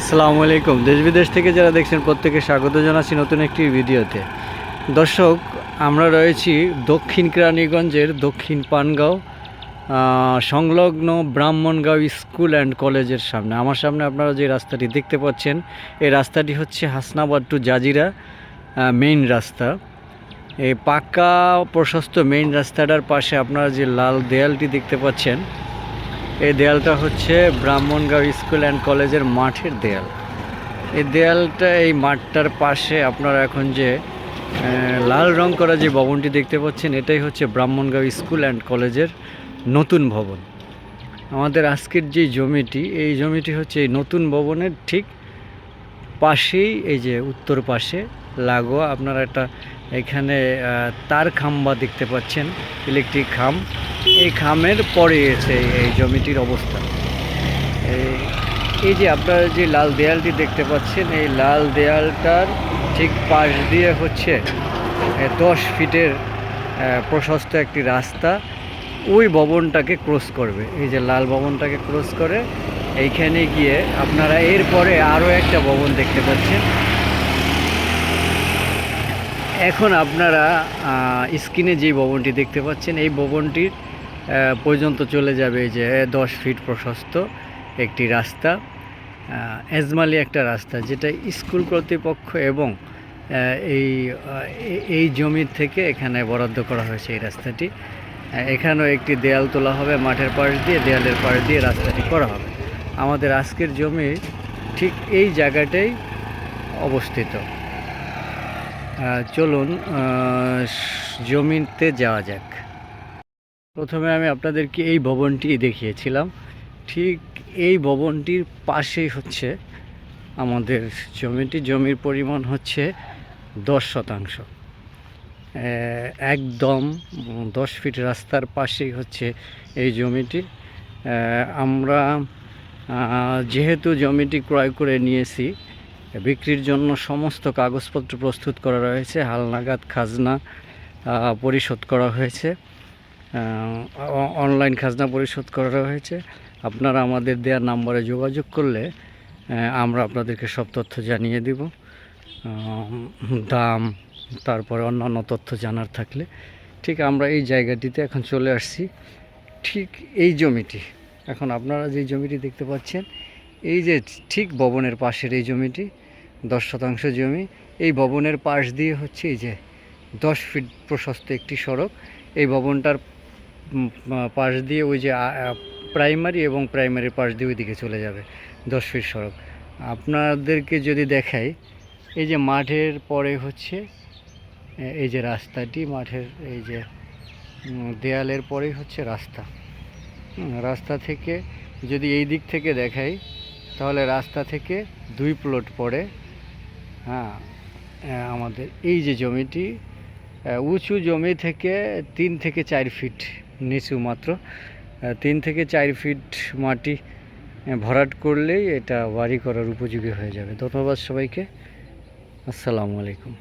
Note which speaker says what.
Speaker 1: আসসালামু আলাইকুম। দেশ বিদেশ থেকে যারা দেখছেন প্রত্যেকে স্বাগত জানাচ্ছি নতুন একটি ভিডিওতে। দর্শক, আমরা রয়েছি দক্ষিণ কেরানীগঞ্জের দক্ষিণ পানগাঁও সংলগ্ন ব্রাহ্মণগাঁও স্কুল অ্যান্ড কলেজের সামনে। আমার সামনে আপনারা যে রাস্তাটি দেখতে পাচ্ছেন, এই রাস্তাটি হচ্ছে হাসনাবাদ টু জাজিরা মেইন রাস্তা। এই পাকা প্রশস্ত মেইন রাস্তাটার পাশে আপনারা যে লাল দেয়ালটি দেখতে পাচ্ছেন এই দেয়ালটা হচ্ছে ব্রাহ্মণগাঁও স্কুল অ্যান্ড কলেজের মাঠের দেয়াল। এই দেয়ালটা, এই মাঠটার পাশে আপনারা এখন যে লাল রং করা যে ভবনটি দেখতে পাচ্ছেন, এটাই হচ্ছে ব্রাহ্মণগাঁও স্কুল অ্যান্ড কলেজের নতুন ভবন। আমাদের আজকের যে জমিটি, এই জমিটি হচ্ছে এই নতুন ভবনের ঠিক পাশেই, এই যে উত্তর পাশে, লাগোয়া, আপনারা একটা এখানে তার খাম্বা দেখতে পাচ্ছেন ইলেকট্রিক খাম। এই খামের পরে এসে এই জমিটির অবস্থা। এই- যে আপনারা যে লাল দেয়ালটি দেখতে পাচ্ছেন, এই লাল দেয়ালটার ঠিক পাশ দিয়ে হচ্ছে দশ ফিটের প্রশস্ত একটি রাস্তা। ওই ভবনটাকে ক্রস করবে। এই যে লাল ভবনটাকে ক্রস করে, এইখানে গিয়ে আপনারা এরপরে আরও একটা ভবন দেখতে পাচ্ছেন। এখন আপনারা স্ক্রিনে যে ভবনটি দেখতে পাচ্ছেন, এই ভবনটির পর্যন্ত চলে যাবে যে দশ ফিট প্রশস্ত একটি রাস্তা এজমালি একটা রাস্তা, যেটা স্কুল কর্তৃপক্ষ এবং এই এই জমির থেকে এখানে বরাদ্দ করা হয়েছে এই রাস্তাটি। এখানেও একটি দেয়াল তোলা হবে, মাঠের পাশ দিয়ে, দেয়ালের পাশ দিয়ে রাস্তাটি করা হবে। আমাদের আজকের জমি ঠিক এই জায়গাটাই অবস্থিত। চলুন জমিতে যাওয়া যাক। প্রথমে আমি আপনাদেরকে এই ভবনটি দেখিয়েছিলাম। ঠিক এই ভবনটির পাশেই হচ্ছে আমাদের জমিটি। জমির পরিমাণ হচ্ছে দশ শতাংশ। একদম দশ ফিট রাস্তার পাশেই হচ্ছে এই জমিটি। আমরা যেহেতু জমিটি ক্রয় করে নিয়েছি বিক্রির জন্য সমস্ত কাগজপত্র প্রস্তুত করা রয়েছে হালনাগাদ খাজনা পরিশোধ করা হয়েছে অনলাইন খাজনা পরিশোধ করা হয়েছে। আপনারা আমাদের দেওয়ার নাম্বারে যোগাযোগ করলে আমরা আপনাদেরকে সব তথ্য জানিয়ে দিব। দাম, তারপরে অন্যান্য তথ্য জানার থাকলে। ঠিক আমরা এই জায়গাটিতে এখন চলে আসছি। ঠিক এই জমিটি, এখন আপনারা যে জমিটি দেখতে পাচ্ছেন, এই যে ঠিক ভবনের পাশের এই জমিটি দশ শতাংশ জমি। এই ভবনের পাশ দিয়ে হচ্ছে এই যে দশ ফিট প্রশস্ত একটি সড়ক। এই ভবনটার পাশ দিয়ে ওই যে প্রাইমারি এবং প্রাইমারির পাশ দিয়ে ওইদিকে চলে যাবে দশ ফিট সড়ক। আপনাদেরকে যদি দেখাই, এই যে মাঠের পরে হচ্ছে এই যে রাস্তাটি, মাঠের এই যে দেয়ালের পরেই হচ্ছে রাস্তা। রাস্তা থেকে যদি এই দিক থেকে দেখাই, তাহলে রাস্তা থেকে দুই প্লট পড়ে। হ্যাঁ আমাদের এই যে জমিটি উঁচু জমি থেকে তিন থেকে চার ফিট, নিচু মাত্র তিন থেকে চার ফিট মাটি ভরাট করলেই এটা বাড়ি করার উপযোগী হয়ে যাবে। ধন্যবাদ সবাইকে। আসসালামু আলাইকুম।